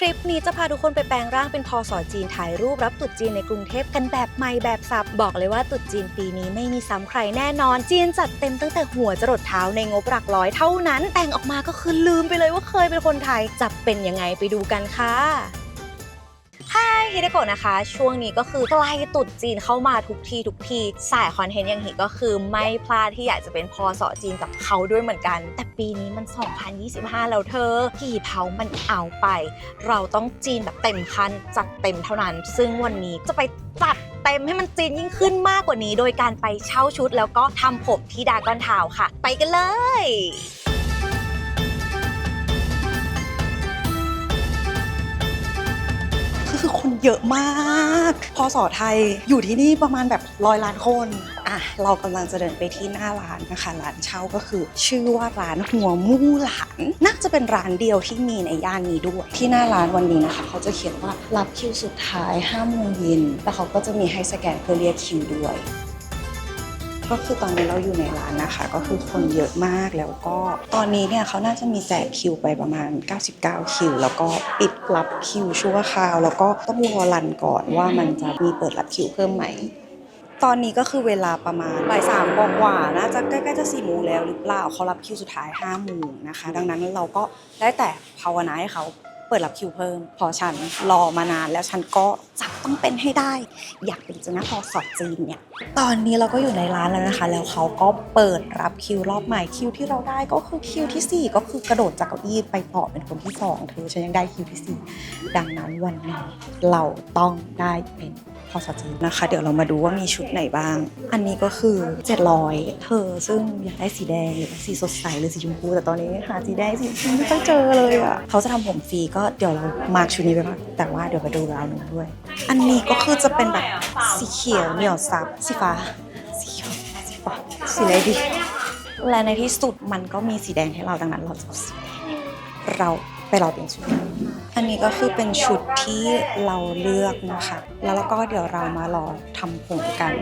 คลิปนี้จะพาทุกคนไปแปลงร่างเป็นพอสอจีนถ่ายรูปรับตรุษจีนในกรุงเทพกันแบบใหม่แบบสับ บอกเลยว่าตรุษจีนปีนี้ไม่มีซ้ำใครแน่นอน จีนจัดเต็มตั้งแต่หัวจรดเท้าในงบหลักร้อยเท่านั้น แต่งออกมาก็คือลืมไปเลยว่าเคยเป็นคนไทยจะเป็นยังไงไปดูกันค่ะ ฮิเดโกะนะคะ ช่วงนี้ก็คือใกล้ตุดจีนเข้ามาทุกทีทุกทีสายคอนเทนต์อย่างหิก็คือไม่พลาดที่อยากจะเป็นพอสอจีนกับเขาด้วยเหมือนกัน แต่ปีนี้มัน 2025 แล้วเธอกี่เผามันเอาไป เราต้องจีนแบบเต็มคันจัดเต็มเท่านั้น ซึ่งวันนี้จะไปจัดเต็มให้มันจีนยิ่งขึ้นมากกว่านี้ โดยการไปเช่าชุดแล้วก็ทำผมที่ดากอนทาวค่ะ ไปกันเลย เยอะมากพอสอไทยอยู่ที่นี่ประมาณแบบร้อยล้านคนอะเรากำลังจะเดินไปที่หน้าร้านนะคะร้านเช่าก็คือ ชื่อว่าร้านหัวมู่หลานน่าจะเป็นร้านเดียวที่มีในย่านนี้ด้วย ที่หน้าร้านวันนี้นะคะ เขาจะเขียนว่ารับคิวสุดท้าย5โมงเย็นแล้วเขาก็จะมีให้สแกนเพื่อเรียกคิวด้วย ก็คือตอนนี้เราอยู่ในร้านนะคะ ก็คือคนเยอะมากแล้วก็ ตอนนี้เนี่ยเขาน่าจะมีแจกคิวไปประมาณ 99 คิว แล้วก็ปิดรับคิวชั่วคราว แล้วก็ต้องรอรันก่อนว่ามันจะมีเปิดรับคิวเพิ่มไหมตอนนี้ก็คือเวลาประมาณบ่ายสามกว่าน่าจะใกล้ๆจะสี่โมงแล้วหรือเปล่าเขารับคิวสุดท้าย5้าโมงนะคะ ดังนั้นเราก็ได้แต่ภาวนาให้เขา เปิดรับคิวเพิ่ม พอฉันรอมานานแล้วฉันก็จะต้องเป็นให้ได้ อยากเป็นเจ้าหน้าพอสอดจีนเนี่ยตอนนี้เราก็อยู่ในร้านแล้วนะคะ แล้วเขาก็เปิดรับคิวรอบใหม่คิวที่เราได้ก็คือคิวที่ 4 ก็คือกระโดดจากเก้าอี้ไปต่อเป็นคนที่สองเธอฉันยังได้คิวที่ 4 ดังนั้นวันนี้เราต้องได้เป็นพอสจีนนะคะ เดี๋ยวเรามาดูว่ามีชุดไหนบ้าง อันนี้ก็คือ 700 เธอซึ่งอยากได้สีแดงหรือสีสดใสหรือสีชมพูแต่ตอนนี้หาสีแดงสีชมพูไม่ต้องเจอเลยอะเขาจะทำผมฟรีก็เดี๋ยวเรามาร์คชุดนี้ไปก่อนแต่ว่าเดี๋ยวไปดูราวหนึ่งด้วย อันนี้ก็คือจะเป็นแบบสีเขียวเหนียวซับสีฟ้าสีเขียวสีฟ้าสีอะไรดี และในที่สุดมันก็มีสีแดงให้เราดังนั้น เราจะเอาสีแดงเราไปรอเปลี่ยนชุด อันนี้ก็คือเป็นชุดที่เราเลือกนะคะ แล้วก็เดี๋ยวเรามารอทำผมกัน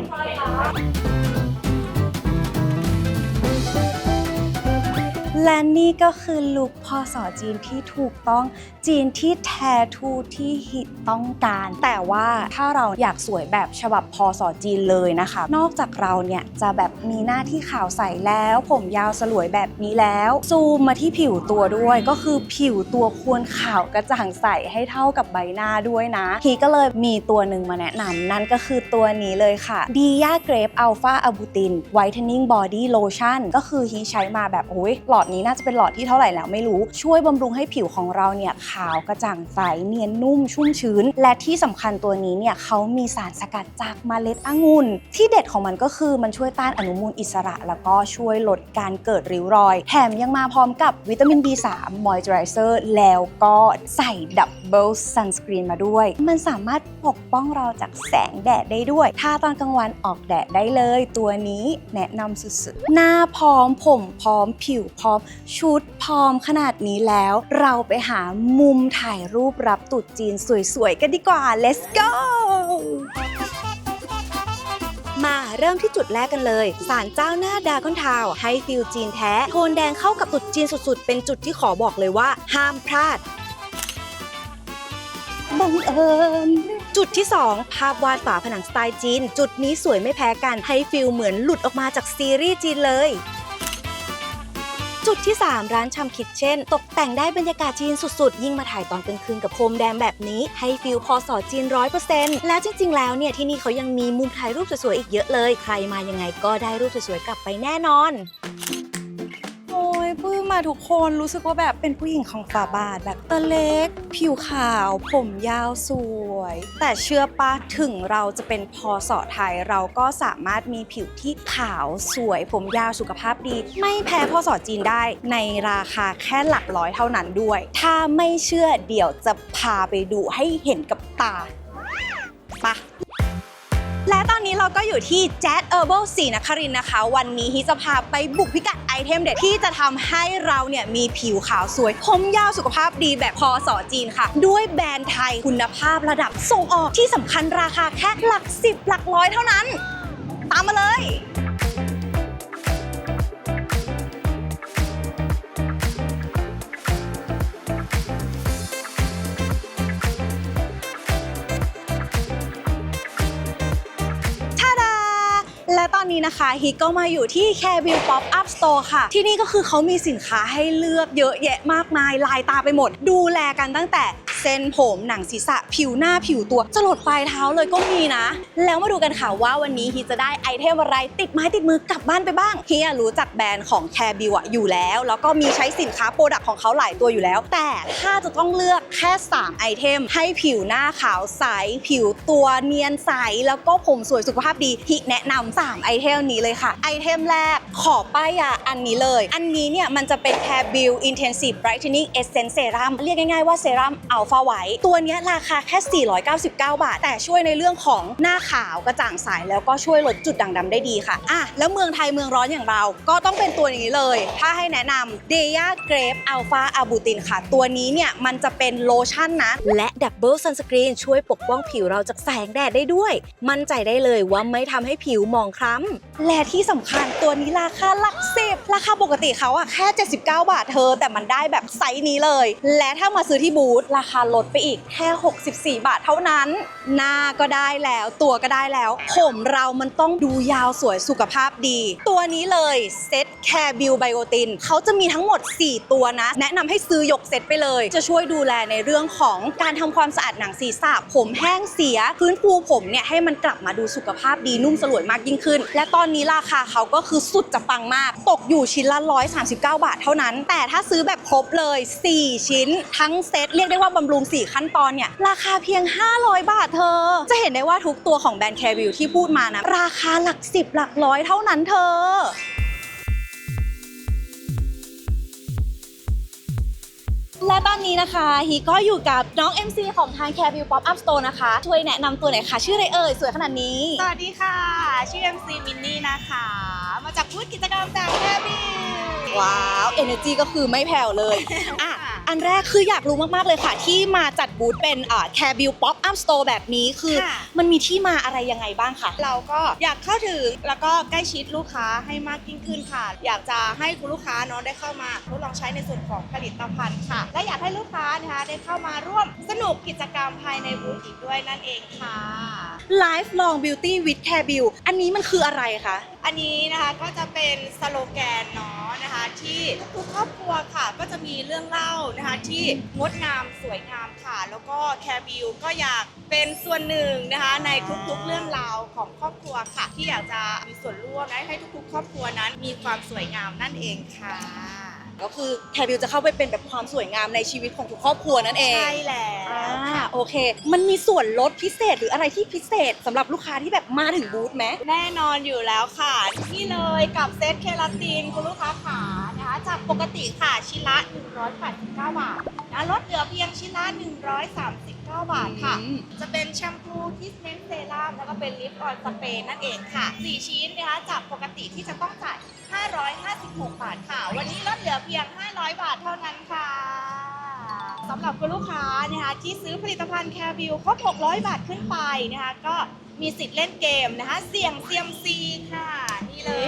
และนี่ก็คือลุคพอสอจีนที่ถูกต้องจีนที่แท้ทูที่ฮิตต้องการ แต่ว่าถ้าเราอยากสวยแบบฉบับพอสอจีนเลยนะคะ นอกจากเราเนี่ยจะแบบมีหน้าที่ขาวใสแล้ว ผมยาวสลวยแบบนี้แล้ว ซูมมาที่ผิวตัวด้วย ก็คือผิวตัวควรขาวกระจ่างใสให้เท่ากับใบหน้าด้วยนะฮีก็เลยมีตัวหนึ่งมาแนะนำนั่นก็คือตัวนี้เลยค่ะดียาเกรฟอัลฟาอะบูตินไวท์เทนนิ่งบอดี้โลชั่นก็คือฮีใช้มาแบบโอ้ยหลอดนี้น่าจะเป็นหลอดที่เท่าไหร่แล้วไม่รู้ช่วยบำรุงให้ผิวของเราเนี่ยขาวกระจ่างใสเนียนนุ่มชุ่มชื้น และที่สำคัญตัวนี้เนี่ยเขามีสารสกัดจากเมล็ดองุ่น ที่เด็ดของมันก็คือมันช่วยต้านอนุมูลอิสระ แล้วก็ช่วยลดการเกิดริ้วรอย แถมยังมาพร้อมกับวิตามิน B3 มอยเจอไรเซอร์แล้วก็ใส่ดับเบิลซันสกรีนมาด้วย มันสามารถปกป้องเราจากแสงแดดได้ด้วย ถ้าตอนกลางวันออกแดดได้เลย ตัวนี้แนะนำสุดๆ หน้าพร้อมผมพร้อมผิวพร้อมชุดพร้อมขนาดนี้แล้ว เราไปหามุมถ่ายรูปรับตรุษจีนสวยๆ กันดีกว่า let's go มาเริ่มที่จุดแรกกันเลยศาลเจ้าหน้าดาก้อนทาวน์ให้ฟิลจีนแท้ โทนแดงเข้ากับตรุดจีนสุดๆ เป็นจุดที่ขอบอกเลยว่า ห้ามพลาดบังเอิญจุดที่ 2 ภาพวาดฝาผนังสไตล์จีน จุดนี้สวยไม่แพ้กันให้ฟิลเหมือนหลุดออกมาจากซีรีส์จีนเลย จุดที่ 3 ร้านชำคิดเช่น ตกแต่งได้บรรยากาศจีนสุดๆ ยิ่งมาถ่ายตอนกลางคืนกับโคมแดงแบบนี้ ให้ฟิลพอสอจีนร้อยเปอร์เซ็นต์แล้วจริงๆ แล้วเนี่ย ที่นี่เขายังมีมุมถ่ายรูปสวยๆ อีกเยอะเลย ใครมายังไงก็ได้รูปสวยๆ กลับไปแน่นอนโอ้ยปลื้มมาทุกคนรู้สึกว่าแบบเป็นผู้หญิงของฝาบาทแบบตัวเล็ก ผิวขาว ผมยาวสว ย แต่เชื่อปะถึงเราจะเป็นพอสอไทยเราก็สามารถมีผิวที่ขาวสวยผมยาวสุขภาพดี ไม่แพ้พอสอจีนได้ในราคาแค่หลักร้อยเท่านั้นด้วย ถ้าไม่เชื่อเดี๋ยวจะพาไปดูให้เห็นกับตาปะ นนี้เราก็อยู่ที่ Jazz Herbal ศรีนครินนะคะ วันนี้ฮิจะพาไปบุกพิกัดไอเทมเด็ดที่จะทำให้เราเนี่ยมีผิวขาวสวย ผมยาวสุขภาพดีแบบพอสอจีนค่ะ ด้วยแบรนด์ไทยคุณภาพระดับส่งออกที่สำคัญราคาแค่หลักสิบหลักร้อยเท่านั้น ตามมาเลย นะคะฮิกก็มาอยู่ที่ c a r e v i l l Pop Up Store ค่ะ ที่นี่ก็คือเขามีสินค้าให้เลือกเยอะแยะมากมายลายตาไปหมด ดูแลกันตั้งแต่ เส้นผมหนังศีรษะผิวหน้าผิวตัวจรดปลายเท้าเลยก็มีนะ แล้วมาดูกันค่ะว่าวันนี้ฮิจะได้ไอเทมอะไรติดไม้ติดมือกลับบ้านไปบ้างฮิรู้จักแบรนด์ของ c a r e v i l l อะอยู่แล้ว แล้วก็มีใช้สินค้าโปรดักต์ของเขาหลายตัวอยู่แล้ว แต่ถ้าจะต้องเลือกแค่ 3 ไอเทม ให้ผิวหน้าขาวใสผิวตัวเนียนใสแล้วก็ผมสวยสุขภาพดีฮิแนะนำ3ไอเทมนี้เลยค่ะ ไอเทมแรกขอป้ายยาอันนี้เลย อันนี้เนี่ยมันจะเป็น c a r e v i l l Intensive Brightening Essence Serum เรียกง่ายๆว่าเซรั่มอัลฟาไวท์ตัวนี้ราคาแค่ 499 บาท แต่ช่วยในเรื่องของหน้าขาวกระจ่างใสแล้วก็ช่วยลดจุดด่างดำได้ดีค่ะอะแล้วเมืองไทยเมืองร้อนอย่างเรา ก็ต้องเป็นตัวนี้เลย ถ้าให้แนะนำ d e y a Grape Alpha Arbutin ค่ะ ตัวนี้เนี่ยมันจะเป็นโลชั่นนะ และดับเบิลซันสกรีนช่วยปกป้องผิวเราจากแสงแดดได้ด้วย มั่นใจได้เลยว่าไม่ทำให้ผิวหมองคล้ำและที่สำคัญตัวนี้ราคาหลักสิบราคาปกติเขาอะแค่ 79 บาทเธอ แต่มันได้แบบไซส์นี้เลย และถ้ามาซื้อที่บูธราคาลดไปอีกแค่ 64 บาทเท่านั้น หน้าก็ได้แล้ว ตัวก็ได้แล้ว ผมเรามันต้องดูยาวสวยสุขภาพดี ตัวนี้เลยเซ็ตแคร์บิวไบโอตินเขาจะมีทั้งหมด 4 ตัวนะ แนะนำให้ซื้อยกเซ็ตไปเลย จะช่วยดูแลในเรื่องของการทำความสะอาดหนังศีรษะผมแห้งเสียพื้นฟูผมเนี่ยให้มันกลับมาดูสุขภาพดีนุ่มสลวยมากยิ่งขึ้น และตอนนี้ราคาเขาก็คือสุดจะปังมาก ตกอยู่ชิ้นละ 139 บาทเท่านั้น แต่ถ้าซื้อแบบครบเลย 4 ชิ้น ทั้งเซ็ตเรียกได้ว่าบำรุง4 ขั้นตอนเนี่ยราคาเพียง 500 บาทเธอ จะเห็นได้ว่าทุกตัวของแบรนด์แคร์วิวที่พูดมานะ ราคาหลัก 10 หลักร้อยเท่านั้นเธอและตอนนี้นะคะฮีก็อยู่กับน้อง MC ของทาง c a r e v i e w Pop Up Store นะคะ ช่วยแนะนำตัวหน่อยค่ะ ชื่ออะไรเอ่ย สวยขนาดนี้ สวัสดีค่ะ ชื่อ MC มินนี่นะคะ มาจากพูดกิจกรรมจากแคบิว้าว Energy ก็คือไม่แผ่วเลย อะ อันแรกคืออยากรู้มาก ๆ เลยค่ะ ที่มาจัดบูธเป็นอ่า c a r e v i e w Pop Up Store แบบนี้คือ ค่ะ มันมีที่มาอะไรยังไงบ้างคะ เราก็อยากเข้าถึงแล้วก็ใกล้ชิดลูกค้าให้มากยิ่งขึ้นค่ะ อยากจะให้คุณลูกค้าเนาะได้เข้ามาทดลองใช้ในส่วนของผลิตภัณฑ์ค่ะ และอยากให้ลูกค้านะคะได้เข้ามาร่วมสนุกกิจกรรมภายในบูธอีกด้วยนั่นเองค่ะ Lifelong Beauty with c a r e v i e w อันนี้มันคืออะไรคะ อันนี้นะคะก็จะเป็นสโลแกนเนาะนะคะที่ทุกครอบครัวค่ะก็จะมีเรื่องเล่านะคะที่งดงามสวยงามค่ะ แล้วก็แคร์บิวก็อยากเป็นส่วนหนึ่งนะคะในทุกๆเรื่องราวของครอบครัวค่ะ ที่อยากจะมีส่วนร่วมและให้ทุกๆ ครอบครัวนั้นมีความสวยงามนั่นเองค่ะ ก็คือ c a r e v i e w จะเข้าไปเป็นแบบความสวยงามในชีวิตของทุกครอบครัวนั่นเองใช่แล้วอ่าค่ะโอเค มันมีส่วนลดพิเศษหรืออะไรที่พิเศษสำหรับลูกค้าที่แบบมาถึงบูธไหม แน่นอนอยู่แล้วค่ะ นี่เลยกับเซตเคลาตินคุณลูกค้าขานะคะจากปกติค่ะชิ้นละ 189 บาท นะลดเหลือเพียงชิ้นละ139 บาทค่ะ อืม จะเป็นแชมพูทิสเมนต์เซรั่มแล้วก็เป็นลิปออยล์สเปรย์นั่นเองค่ะ 4 ชิ้นนะคะจากปกติที่จะต้องจ่าย 556 บาทค่ะ วันนี้ลดเหลือเพียง 500 บาทเท่านั้นค่ะสำหรับคุณลูกค้านะคะที่ซื้อผลิตภัณฑ์แคร์บิวครบ 600 บาทขึ้นไปนะคะก็มีสิทธิ์เล่นเกมนะคะเสี่ยงเซียมซีค่ะ นี่เลย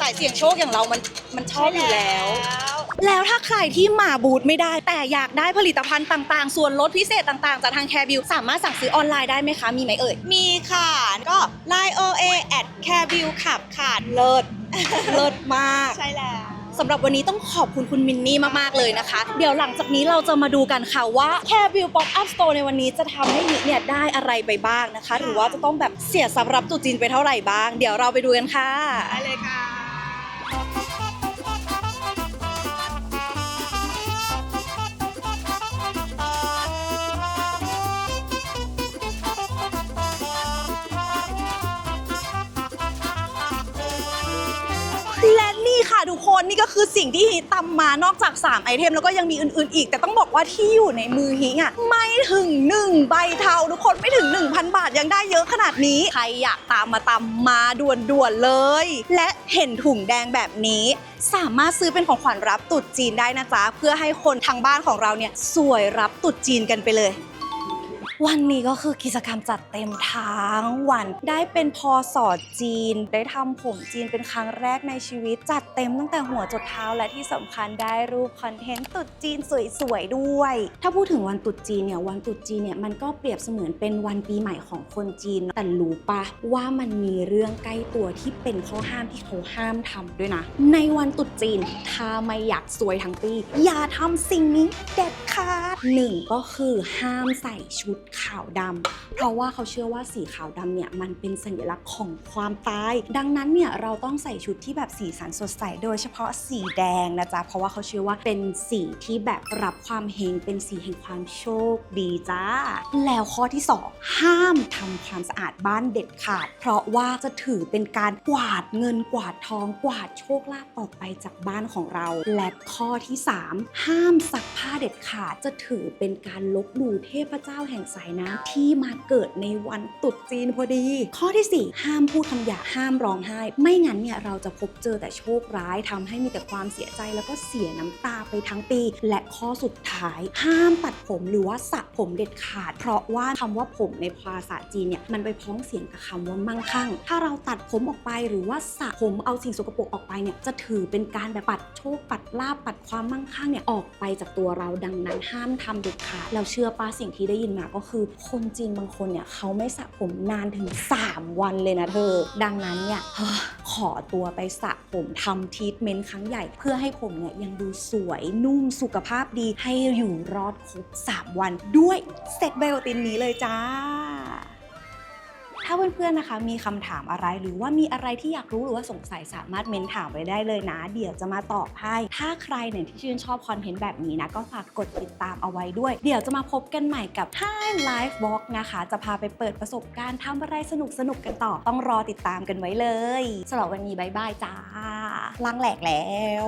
สายเสี่ยงโชคอย่างเรามันมันชอบอยู่แล้ว ใช่แล้ว แล้วถ้าใครที่มาบูธไม่ได้ แต่อยากได้ผลิตภัณฑ์ต่างๆ ส่วนลดพิเศษต่างๆ จากทางแคร์บิวสามารถสั่งซื้อออนไลน์ได้ไหมคะ มีไหมเอ่ย มีค่ะ ก็ Line OA at Carebill ขับค่ะเลิศ เลิศมาก ใช่แล้ว สำหรับวันนี้ต้องขอบคุณคุณมินนี่มาก ๆ เลยนะคะ เดี๋ยวหลังจากนี้เราจะมาดูกันค่ะว่า c a r e v i e w Pop Up Store ในวันนี้จะทำให้นิเนี่ยได้อะไรไปบ้างนะคะ หรือว่าจะต้องแบบเสียสำหรับตุจีนไปเท่าไหร่บ้าง เดี๋ยวเราไปดูกันค่ะ ได้เลยค่ะและ ค่ะทุกคนนี่ก็คือสิ่งที่ฮีตำมานอกจาก 3 ไอเทม แล้วก็ยังมีอื่นๆอีก แต่ต้องบอกว่าที่อยู่ในมือฮีอะไม่ถึง 1 ใบเทาทุกคนไม่ถึง 1,000 บาทยังได้เยอะขนาดนี้ ใครอยากตามมาตามมาด่วนๆเลย และเห็นถุงแดงแบบนี้ สามารถซื้อเป็นของขวัญรับตรุษจีนได้นะจ๊ะเพื่อให้คนทางบ้านของเราเนี่ยสวยรับตรุษจีนกันไปเลย วันนี้ก็คือกิจกรรมจัดเต็มทั้งวัน ได้เป็นพอสอจีน ได้ทำผมจีนเป็นครั้งแรกในชีวิต จัดเต็มตั้งแต่หัวจดเท้าและที่สำคัญได้รูปคอนเทนต์ตุดจีนสวยๆด้วย ถ้าพูดถึงวันตรุษจีนเนี่ยวันตรุษจีนเนี่ยมันก็เปรียบเสมือนเป็นวันปีใหม่ของคนจีน แต่รู้ปะว่ามันมีเรื่องใกล้ตัวที่เป็นข้อห้ามที่เขาห้ามทำด้วยนะ ในวันตรุษจีนถ้าไม่อยากสวยทั้งปีอย่าทำสิ่งนี้เด็ดขาดหนึ่งก็คือห้ามใส่ชุดขาวดำเพราะว่าเขาเชื่อว่าสีขาวดำเนี่ยมันเป็นสัญลักษณ์ของความตาย ดังนั้นเนี่ยเราต้องใส่ชุดที่แบบสีสันสดใสโดยเฉพาะสีแดงนะจ๊ะเพราะว่าเขาเชื่อว่าเป็นสีที่แบบรับความเฮงเป็นสีแห่งความโชคดีจ้า แล้วข้อที่ 2 ห้ามทำความสะอาดบ้านเด็ดขาด เพราะว่าจะถือเป็นการกวาดเงินกวาดทองกวาดโชคลาภออกไปจากบ้านของเรา และข้อที่ 3 ห้ามซักผ้าเด็ดขาดจะถือเป็นการลบหลู่เทพเจ้าแห่งสายน้ำที่มาเกิดในวันตรุษจีนพอดี ข้อที่ 4 ห้ามพูดคำหยาห้ามร้องไห้ ไม่งั้นเนี่ยเราจะพบเจอแต่โชคร้ายทำให้มีแต่ความเสียใจแล้วก็เสียน้ำตาไปทั้งปี และข้อสุดท้าย ห้ามตัดผมหรือว่าสระผมเด็ดขาด เพราะว่าคำว่าผมในภาษาจีนเนี่ยมันไปพ้องเสียงกับคำว่ามั่งคั่ง ถ้าเราตัดผมออกไปหรือว่าสระผมเอาสิ่งสกปรกออกไปเนี่ยจะถือเป็นการแบบปัดโชคปัดลาบปัดความมั่งคั่งเนี่ยออกไปจากตัวเราดังนั้นห้ามทำเด็ดขาดแล้วเชื่อป้าสิ่งที่ได้ยินมาก็คือคนจีนบางคนเนี่ยเขาไม่สระผมนานถึง 3 วันเลยนะเธอ ดังนั้นเนี่ยขอตัวไปสระผมทำทีทเมนต์ครั้งใหญ่ เพื่อให้ผมเนี่ยยังดูสวยนุ่มสุขภาพดีให้อยู่รอดครบ 3 วันด้วยเซตไบโอตินนี้เลยจ้า ถ้าเพื่อนๆนะคะ มีคำถามอะไรหรือว่ามีอะไรที่อยากรู้หรือว่าสงสัยสามารถเมนถามไว้ได้เลยนะ เดี๋ยวจะมาตอบให้ ถ้าใครเนี่ยที่ชื่นชอบคอนเทนต์แบบนี้นะ ก็ฝากกดติดตามเอาไว้ด้วย เดี๋ยวจะมาพบกันใหม่กับ Hi Life Walk นะคะ จะพาไปเปิดประสบการณ์ทำอะไรสนุกๆกันต่อ ต้องรอติดตามกันไว้เลยสำหรับวันนี้บายบายจ้าลังแหลกแล้ว